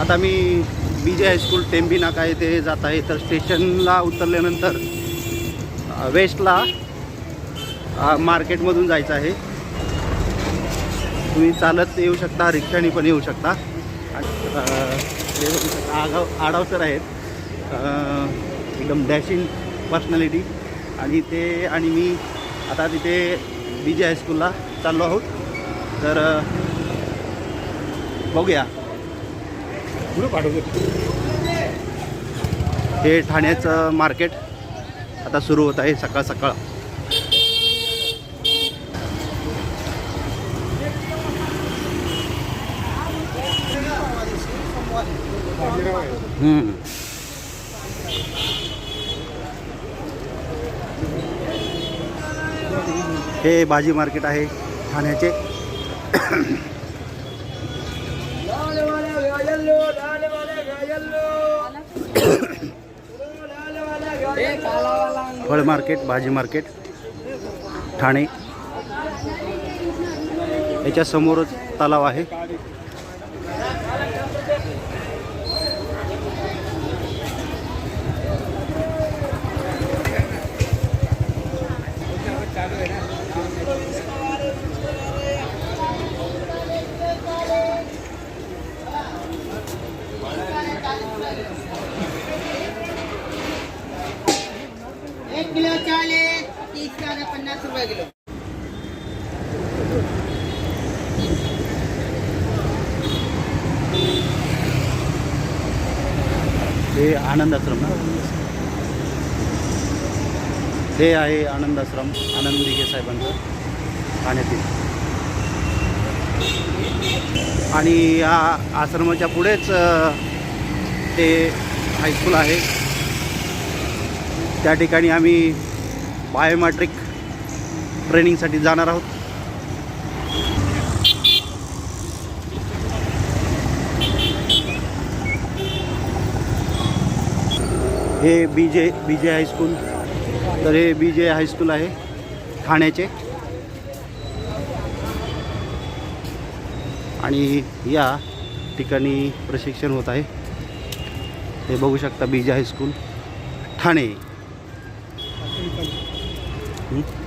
आता मी B J high school Tembi नाका येथे जात आहे. तर स्टेशनला उतरल्यानंतर वेस्टला मार्केटमधून जायचं आहे. तुम्ही चालत येऊ शकता रिक्षाने पण येऊ शकता. आगाव आडाव सर आहेत. एकदम डॅशिंग पर्सनॅलिटी आणि ते आणि मी आता तिथे बी जे हायस्कूलला चाललो आहोत. तर बघूया. हे ठाण्याचं मार्केट आता सुरू होत आहे सकाळ सकाळ. हे भाजी मार्केट आहे ठाण्याचे. फळ मार्केट भाजी मार्केट ठाणे. याच्या समोरच तलाव आहे. एक किलो चालीस तीस का पन्नास रुपये किलो. हे आनंद आश्रम ना? हे आहे आनंद आश्रम आनंद दिघे साहेबांचं ठाण्यातील. आणि या आश्रमाच्या पुढेच ते हायस्कूल आहे. त्या ठिकाणी आम्ही बायोमॅट्रिक ट्रेनिंगसाठी जाणार आहोत. हे B J B J high school तर हे बी जे हायस्कूल आहे ठाण्याचे. आणि या ठिकाणी प्रशिक्षण होत आहे. हे बघू शकता बी जे हायस्कूल ठाणे. हं?